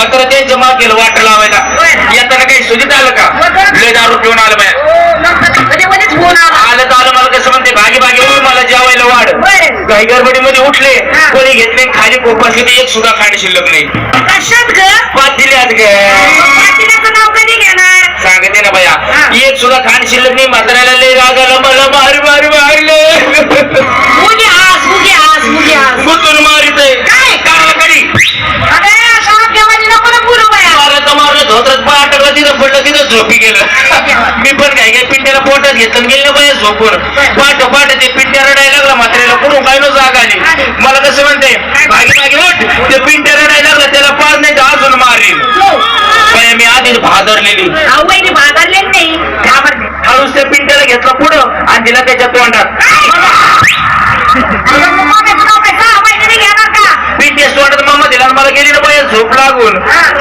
मात्र ते जमा केलं वाट लावायला. येताना काही सुजित आलं का? लय दारू पिऊन आलं बाय आलं तर आलं मला कसं म्हणते भागी भागी मला जेवायला वाढ. काही गडबडीमध्ये उठले हा. कोणी घेतले खाली कोपासली तर एक सुद्धा खाणी शिल्लक नाही. कशात ग? पाच ग. नाव कधी घेणार? सांगते ना बया हा. एक सुद्धा खाण शिल्लक नाही म्हाताऱ्याला लय रागाला मला मार मार मारलं मुगी हास मुगी हास मुगी हास गुतून मारित काय? गावाकडे अरे शाळा केव्हानी नको ना बोलू बाया मारलं तर मारलं धोत्रात पाय अटकलं तिथं पडलं तिथं झोपी गेलं मी पण काय काय पिंट्याला पोटात घेतलं गेलं बाया झोपून. पाठ पाठ ते पिंट्या रडायला लागला म्हाताऱ्याला. कुठून काय नो जाग आली. मला कसं म्हणते मागे मागे उठ. ते पिंट्या रडायला लागला त्याला पार नाही तर अजून मारेल बाया मी आधीच भादरलेली. भागारले नाही. घाबरले. हळूच त्या पिंट्याला घेतलं पुढं आणि दिला त्याच्या तोंडात. पिंट्या तोंडात मामा दिला मला गेली ना बाया झोप लागून.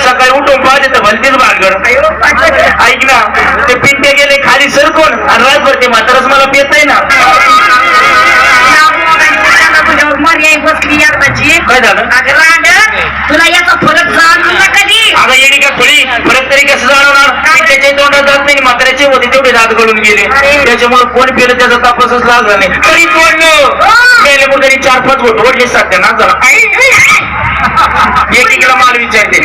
सकाळी उठून पाहते तर भलतीच ऐक ना ते पिंट्या गेले खाली सरकून आणि रातभर ते म्हातारच मला पेत नाही ना. तुझ्यावर मर्याय बसली एकदाची काय झालं? अगं रांड तुला याचा फरक जाणून ना कधी अगं येडी का खुली? परत तरी कसं जाणवणार? तोंडात जात नाही म्हाताऱ्याचे होते तेवढे दात गळून गेले. त्याच्यामुळे कोण पेलं त्याचा तपासच लागला नाही. तरी तोडलं मग तरी चार पाच गोट ओढले सध्या ना झाला. एकेकीला माल विचारते.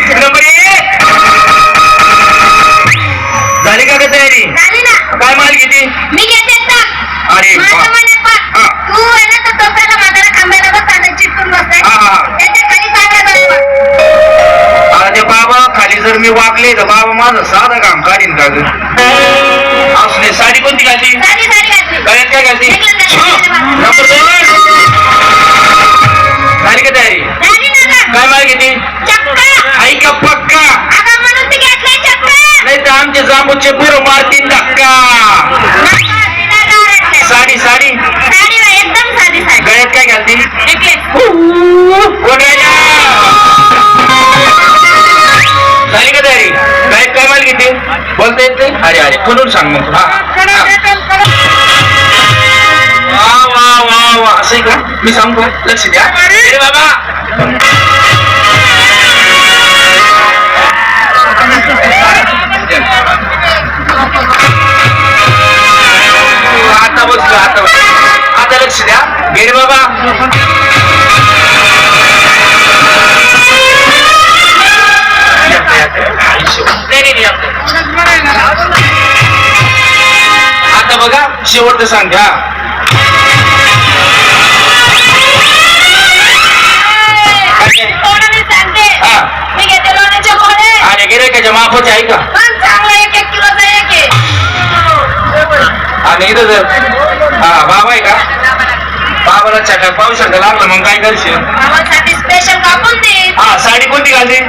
अरे हा. तू आहे ना खांब्याला चिटकून बसलाय. हा, हा. त्याच्याखाली चांगला बाबा खाली जर मी वागले तर बाबा माझं साधं काम काढीन का ग? असले साडी कोणती घालती साडी साडी घातली. गळ्यात काय. नंबर दोन. झाली का तयारी? झाली ना गं? काय माल किती चक्का. ऐका पक्का. आता म्हणून ते घेतलंय चक्का. नाही तर आमचे जांबूचे पुरं मारतील धक्का. बोलता येत नाही? अरे अरे म्हणून सांग मग हा. वा वा वा वा. असं का मी सांगतो लक्ष द्या. अरे! बाबा! आता बसलो आता बसलो. आता लक्ष द्या. गेले बाबा! शेवटचं सांग आणि गिरायकाच्या माफच आहे का? आणि इथं जर हा बाबा आहे का? बाबाला चटा पाहू शकता लागलं मग काय करशील? हा साडी कोणती घालते?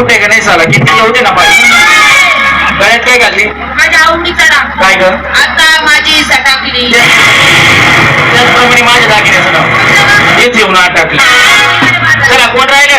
उठे का नाही साला? किती होते ना पाहिजे गळ्यात काय घातली. माझ्या आवडीचा नाव काय ग? आता माझी सटाकली. त्याचप्रमाणे माझ्या दागिन्याचं नाव. येथे येऊन आठ टाकले चला कोण राहिलं.